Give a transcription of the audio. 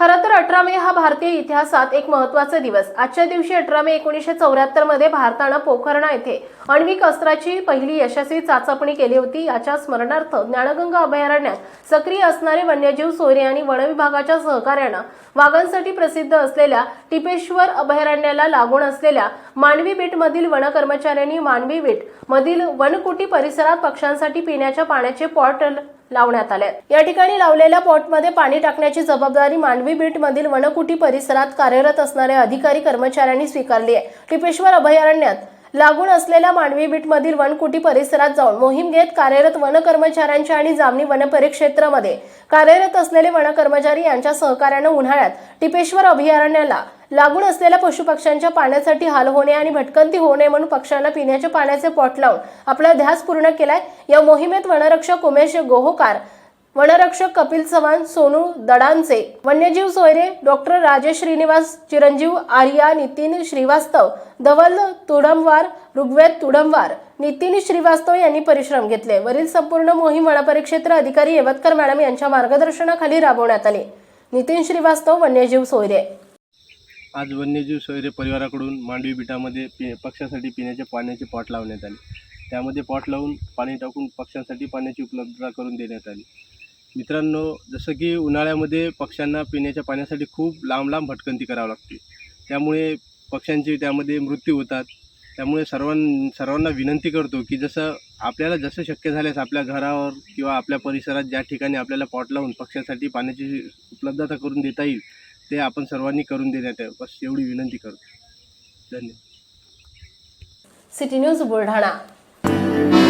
खरं तर अठरा मे हा भारतीय इतिहासात एक महत्त्वाचा दिवस. आजच्या दिवशी अठरा मे एकोणीसशे चौऱ्याहत्तरमध्ये भारतानं पोखरणा येथे आण्विक अस्त्राची पहिली यशस्वी चाचपणी केली होती. याच्या स्मरणार्थ ज्ञानगंगा अभयारण्यात सक्रिय असणारे वन्यजीव सोयरे आणि वनविभागाच्या सहकार्यानं वाघांसाठी प्रसिद्ध असलेल्या टिपेश्वर अभयारण्याला लागून असलेल्या मांडवी बीट मधील वन कर्मचाऱ्यांनी मांडवी बेट मधील वनकुटी परिसरात पक्ष्यांसाठी पिण्याच्या पाण्याचे पॉट लावण्यात आले. या ठिकाणी लावलेल्या पॉटमध्ये पाणी टाकण्याची जबाबदारी मांडवी बीटमधील वनकुटी परिसरात कार्यरत असणाऱ्या अधिकारी कर्मचाऱ्यांनी स्वीकारली आहे. टिपेश्वर अभयारण्यात लागून असलेल्या मांडवी बीट मधील वनकुटी परिसरात जाऊन मोहीम घेत कार्यरत वन कर्मचाऱ्यांच्या आणि जामनी वन परिक्षेत्रामध्ये कार्यरत असलेले वन कर्मचारी यांच्या सहकार्यानं उन्हाळ्यात टिपेश्वर अभयारण्याला लागून असलेल्या पशुपक्ष्यांच्या पाण्यासाठी हाल होणे आणि भटकंती होऊ नये म्हणून पक्ष्यांना पिण्याच्या पाण्याचे पॉट लावून आपला ध्यास पूर्ण केलाय. या मोहिमेत वनरक्षक उमेश गोहोकार वनरक्षक कपिल चव्हाण सोनू दडांचे वन्यजीव सोयरे डॉक्टर राजेश श्रीनिवास चिरंजीव आर्या नितीन श्रीवास्तव धवल तुडमवार ऋग्वेद तुडमवार नितीन श्रीवास्तव यांनी परिश्रम घेतले. वरील संपूर्ण मोहीम वनपरिक्षेत्र अधिकारी यवतकर मॅडम यांच्या मार्गदर्शनाखाली राबवण्यात आली. नितीन श्रीवास्तव वन्यजीव सोयरे. आज वन्यजीव सोयरे परिवाराकडून मांडवी बिटामध्ये पि पक्ष्यांसाठी पिण्याच्या पाण्याचे पॉट लावण्यात आले. त्यामध्ये पॉट लावून पाणी टाकून पक्ष्यांसाठी पाण्याची उपलब्धता करून देण्यात आली. मित्रांनो जसं की उन्हाळ्यामध्ये पक्ष्यांना पिण्याच्या पाण्यासाठी खूप लांब लांब भटकंती करावं लागते. त्यामुळे पक्ष्यांचे त्यामध्ये मृत्यू होतात. त्यामुळे सर्वां सर्वांना विनंती करतो की जसं आपल्याला जसं शक्य झाल्यास आपल्या घरावर किंवा आपल्या परिसरात ज्या ठिकाणी आपल्याला पॉट लावून पक्ष्यांसाठी पाण्याची उपलब्धता करून देता येईल ते आपण सर्वांनी करून देण्यात यावं. बस एवढी विनंती करतो. धन्यवाद. City news Buldhana.